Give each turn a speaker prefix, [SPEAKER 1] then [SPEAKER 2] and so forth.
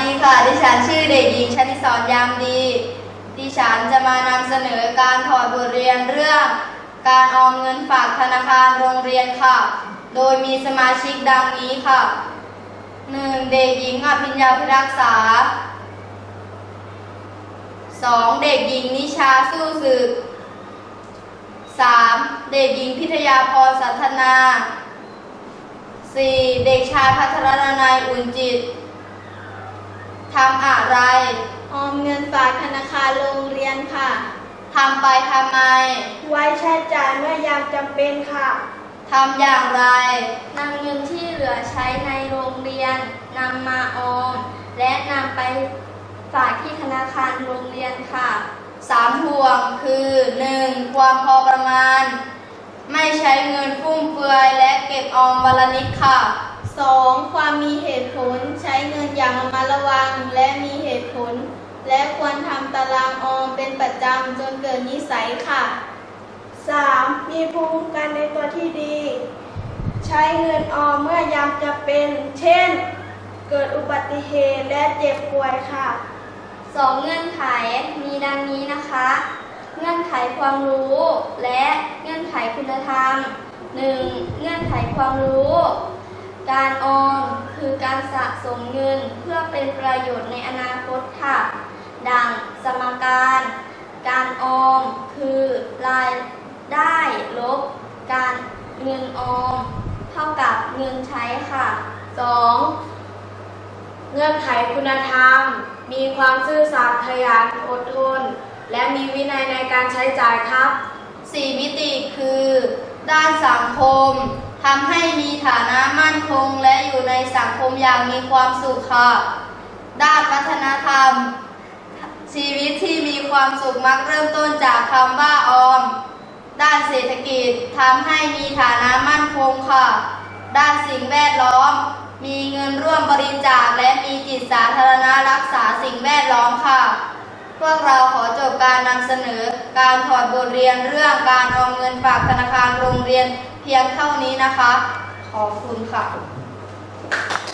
[SPEAKER 1] ดีค่ะ ดิฉันชื่อเด็กหญิงชนิสรยามดี ดิฉันจะมานำเสนอการถอดบทเรียนเรื่องการออมเงินฝากธนาคารโรงเรียนค่ะ โดยมีสมาชิกดังนี้ค่ะ 1. เด็กหญิงอภิญญาพิรักษา 2. เด็กหญิงนิชาสู้ศึก 3. เด็กหญิงพิทยาพรสัทนา 4. เด็กชายพัทรนายอุ่นจิต ทำอะไร
[SPEAKER 2] ออมเงินฝากธนาคารโรงเรียนค่ะ
[SPEAKER 1] ทำไปทำไม
[SPEAKER 2] ไว้ใช้จ่ายเมื่อยามจำเป็นค่ะ
[SPEAKER 1] ทำอย่างไร
[SPEAKER 2] นำเงินที่เหลือใช้ในโรงเรียนนำมาออม และนำไปฝากที่ธนาคารโรงเรียนค่ะ
[SPEAKER 1] สามห่วงคือ 1. ความพอประมาณ ไม่ใช้เงินฟุ่มเฟือยและเก็บออมวันละนิดค่ะ
[SPEAKER 2] 2. ความมีเหตุผลใช้เงินอย่างระมัดระวังและมีเหตุผล และควรทำตารางออมเประจำจนเกิดนิสัยค่ะ 3. มีภูมิคุ้มกันในตัวที่ดี ใช้เงินออมเมื่อยามจะเป็น เช่น เกิดอุบัติเหตุและเจ็บป่วยค่ะ
[SPEAKER 3] สองเงื่อนไขมีดังนี้นะคะ เงื่อนไขความรู้และเงื่อนไขคุณธรรม 1. เงื่อนไขความรู้ การออมคือการสะสมเงินเพื่อเป็นประโยชน์ในอนาคตค่ะ ดังสมการ การออมคือรายได้ลบการเงินออม เท่ากับเงินใช้ค่ะ
[SPEAKER 4] 2. เงื่อนไขคุณธรรม มีความซื่อสัตย์ขยันอดทน และมีวินัยในการใช้จ่ายครับ
[SPEAKER 1] 4 มิติคือ ด้านสังคมทำให้มีฐานะมั่นคงและอยู่ในสังคมอย่างมีความสุขค่ะ ด้านวัฒนธรรม ชีวิตที่มี ความสุขมักเริ่มต้นจากคำว่าออม ด้านเศรษฐกิจทำให้มีฐานะมั่นคงค่ะ ด้านสิ่งแวดล้อม มีเงินร่วมบริจาคและมีจิตสาธารณะรักษาสิ่งแวดล้อมค่ะ พวกเราขอจบการนำเสนอการถอดบทเรียนเรื่องการออมเงินฝากธนาคารโรงเรียนเพียงเท่านี้นะคะ ขอบคุณค่ะ